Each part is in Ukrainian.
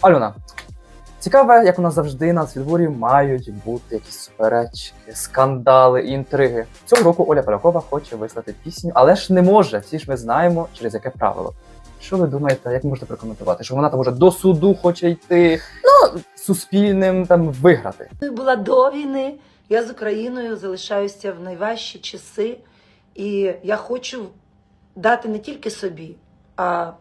Альона, цікаве, як у нас завжди на відборі мають бути якісь суперечки, скандали і інтриги. Цього року Оля Полякова хоче вислати пісню, але ж не може. Всі ж ми знаємо, через яке правило. Що ви думаєте, як можете прокоментувати? Що вона там уже до суду хоче йти, ну суспільним там виграти. була до війни. Я з Україною залишаюся в найважчі часи, і я хочу дати не тільки собі, а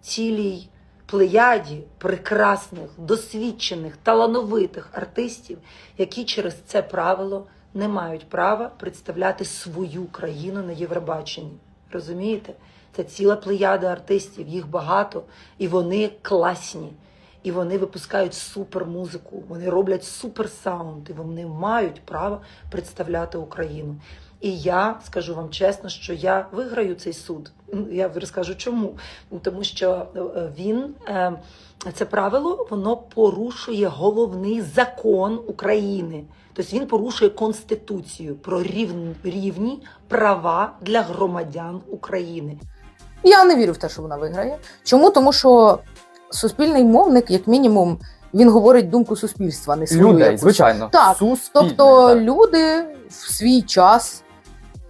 цілій плеяді прекрасних, досвідчених, талановитих артистів, які через це правило не мають права представляти свою країну на Євробаченні. Розумієте? Це ціла плеяда артистів, їх багато, і вони класні. І вони випускають супер музику, вони роблять супер саунд, і вони мають право представляти Україну. І я скажу вам чесно, що я виграю цей суд. Я розкажу чому. Тому що е, він е, це правило воно порушує головний закон України. Тобто він порушує конституцію про рівні права для громадян України. Я не вірю в те, що вона виграє. Чому? Тому що суспільний мовник, як мінімум, він говорить думку суспільства, не свою. Людей, якусь. звичайно, Так, суспільне. Тобто так. люди в свій час.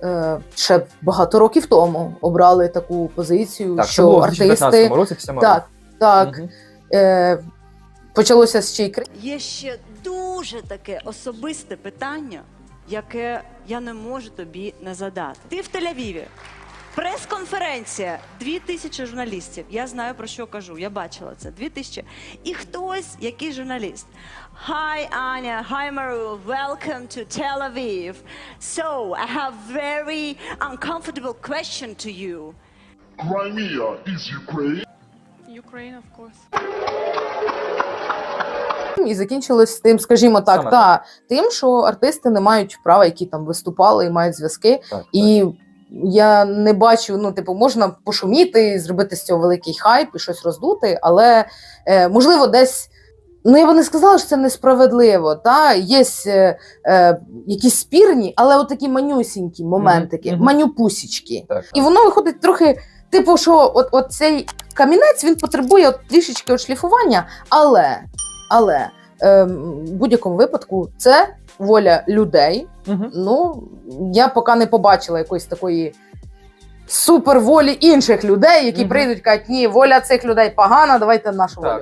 е, Ще багато років тому обрали таку позицію, так, що було в 2015 артисти році так, так Мгм. е, почалося з чий Є ще дуже таке особисте питання, яке я не можу тобі не задати. Ти в Тель-Авіві. Прес-конференція, дві тисячі журналістів. Я знаю про що кажу. Я бачила це. Дві тисячі. І хтось, який журналіст. Hi, Anya. Hi, Maru. Welcome to Tel Aviv. So, I have very uncomfortable question to you. Crimea is Ukraine. Ukraine, of course. і закінчилось тим, скажімо так, Саме та тим, що артисти не мають права, які там виступали і мають зв'язки. Так, І я не бачу, ну, типу, можна пошуміти, зробити з цього великий хайп і щось роздути, але е, можливо, десь. Ну, я би не сказала, що це несправедливо. Та? Є е, е, якісь спірні, але от такі манюсінькі моментики, мгм. манюпусічки. так, І воно виходить трохи, типу, що от, от цей камінець він потребує от трішечки шліфування, але, але в будь-якому випадку це воля людей. Угу. Ну, я поки не побачила якоїсь такої суперволі інших людей, які Мгм. прийдуть кажуть, ні, воля цих людей погана, давайте нашу волю. Так.